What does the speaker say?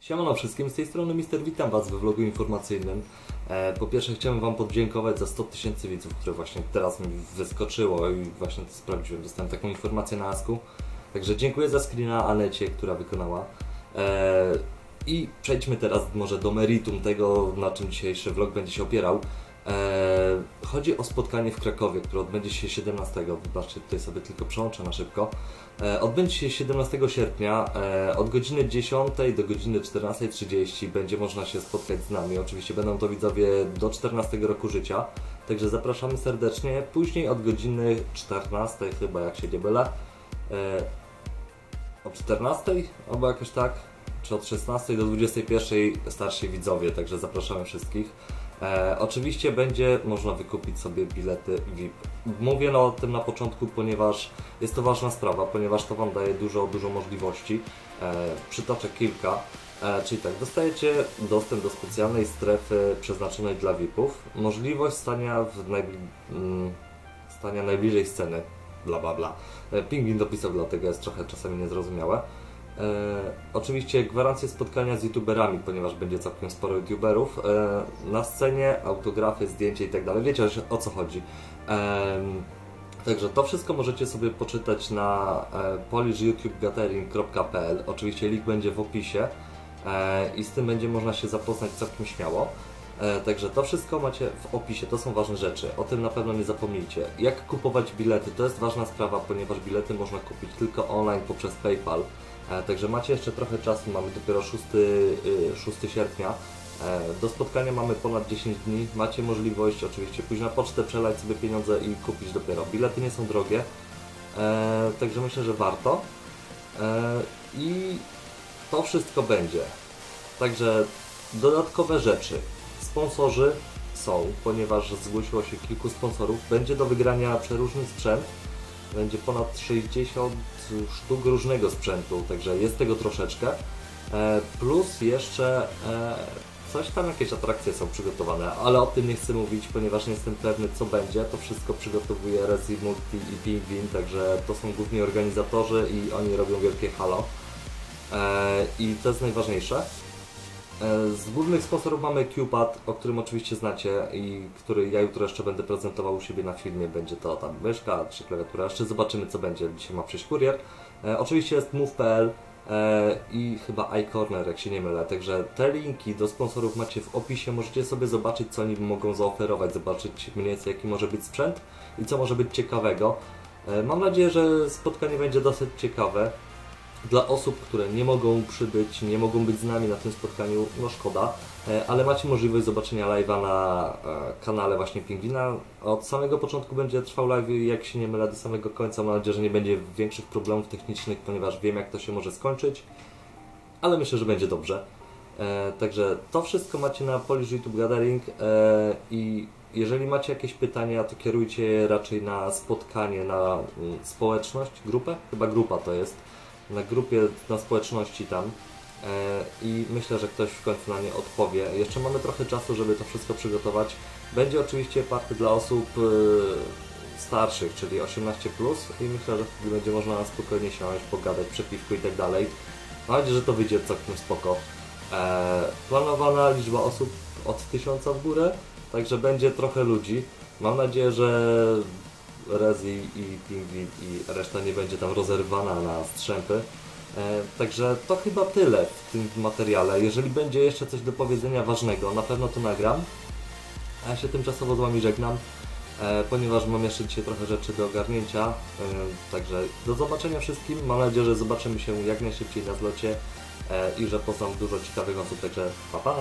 Siemano wszystkim, z tej strony Mister, witam Was we vlogu informacyjnym. E, po pierwsze chciałem Wam podziękować za 100 tysięcy widzów, które właśnie teraz mi wyskoczyło i właśnie to sprawdziłem, dostałem taką informację na Asku. Także dziękuję za screena Anecie, która wykonała. E, I przejdźmy teraz może do meritum tego, na czym dzisiejszy vlog będzie się opierał. E, chodzi o spotkanie w Krakowie, które odbędzie się 17. Wybaczcie, tutaj sobie tylko przełączę na szybko. E, odbędzie się 17 sierpnia e, od godziny 10 do godziny 14.30 będzie można się spotkać z nami. Oczywiście będą to widzowie do 14 roku życia, także zapraszamy serdecznie. Później od godziny 14 chyba, jak się nie byle. E, o 14 albo jakoś tak, czy od 16 do 21 starsi widzowie, także zapraszamy wszystkich. E, oczywiście będzie można wykupić sobie bilety VIP. Mówię no o tym na początku, ponieważ jest to ważna sprawa, ponieważ to Wam daje dużo, dużo możliwości. E, przytoczę kilka. E, czyli tak, dostajecie dostęp do specjalnej strefy przeznaczonej dla VIP-ów, możliwość stania, w najbli mm, stania najbliżej sceny, bla bla bla. E, Pingwin dopisał, dlatego jest trochę czasami niezrozumiałe. E, oczywiście gwarancję spotkania z youtuberami, ponieważ będzie całkiem sporo youtuberów. E, na scenie autografy, zdjęcia i tak. Wiecie o co chodzi. E, także to wszystko możecie sobie poczytać na polishyoutubagathering.pl. Oczywiście link będzie w opisie i z tym będzie można się zapoznać całkiem śmiało. E, Także to wszystko macie w opisie, to są ważne rzeczy, o tym na pewno nie zapomnijcie. Jak kupować bilety, to jest ważna sprawa, ponieważ bilety można kupić tylko online poprzez PayPal. E, Także macie jeszcze trochę czasu, mamy dopiero 6, y, 6 sierpnia. E, Do spotkania mamy ponad 10 dni, macie możliwość oczywiście pójść na pocztę, przelać sobie pieniądze i kupić dopiero. Bilety nie są drogie, także myślę, że warto. I to wszystko będzie. Także dodatkowe rzeczy. Sponsorzy są, ponieważ zgłosiło się kilku sponsorów. Będzie do wygrania przeróżny sprzęt. Będzie ponad 60 sztuk różnego sprzętu, także jest tego troszeczkę. E, Plus jeszcze e, coś tam, jakieś atrakcje są przygotowane, ale o tym nie chcę mówić, ponieważ nie jestem pewny co będzie. To wszystko przygotowuje Rezi Multi i Pingwin, także to są główni organizatorzy i oni robią wielkie halo. E, I to jest najważniejsze. E, Z głównych sponsorów mamy QPad, o którym oczywiście znacie i który ja jutro jeszcze będę prezentował u siebie na filmie. Będzie to tam myszka czy klawiatura. Jeszcze zobaczymy co będzie. Dzisiaj ma przyjść kurier. E, oczywiście jest Move.pl e, i chyba iCorner, jak się nie mylę. Także te linki do sponsorów macie w opisie. Możecie sobie zobaczyć co oni mogą zaoferować, zobaczyć mniej więcej jaki może być sprzęt i co może być ciekawego. E, Mam nadzieję, że spotkanie będzie dosyć ciekawe. Dla osób, które nie mogą przybyć, nie mogą być z nami na tym spotkaniu, no szkoda, e, ale macie możliwość zobaczenia live'a na e, kanale właśnie Pingwina. Od samego początku będzie trwał live, jak się nie mylę, do samego końca. Mam nadzieję, że nie będzie większych problemów technicznych, ponieważ wiem, jak to się może skończyć, ale myślę, że będzie dobrze. E, Także to wszystko macie na Polish YouTube Gathering i jeżeli macie jakieś pytania, to kierujcie je raczej na spotkanie, na mm, społeczność, grupę? Chyba grupa to jest na grupie, na społeczności tam e, i myślę, że ktoś w końcu na nie odpowie. Jeszcze mamy trochę czasu, żeby to wszystko przygotować. Będzie oczywiście party dla osób e, starszych, czyli 18+, i myślę, że wtedy będzie można na spokojnie siąść, pogadać, przepiwku i tak dalej. Mam nadzieję, że to wyjdzie całkiem spoko. E, planowana liczba osób od 1000 w górę, także będzie trochę ludzi. Mam nadzieję, że Rezi i Pingwin i reszta nie będzie tam rozerwana na strzępy. E, także to chyba tyle w tym materiale. Jeżeli będzie jeszcze coś do powiedzenia ważnego, na pewno to nagram. A ja się tymczasowo z Wami żegnam, e, ponieważ mam jeszcze dzisiaj trochę rzeczy do ogarnięcia. E, także do zobaczenia wszystkim. Mam nadzieję, że zobaczymy się jak najszybciej na zlocie i że poznam dużo ciekawych osób. Także pa pa!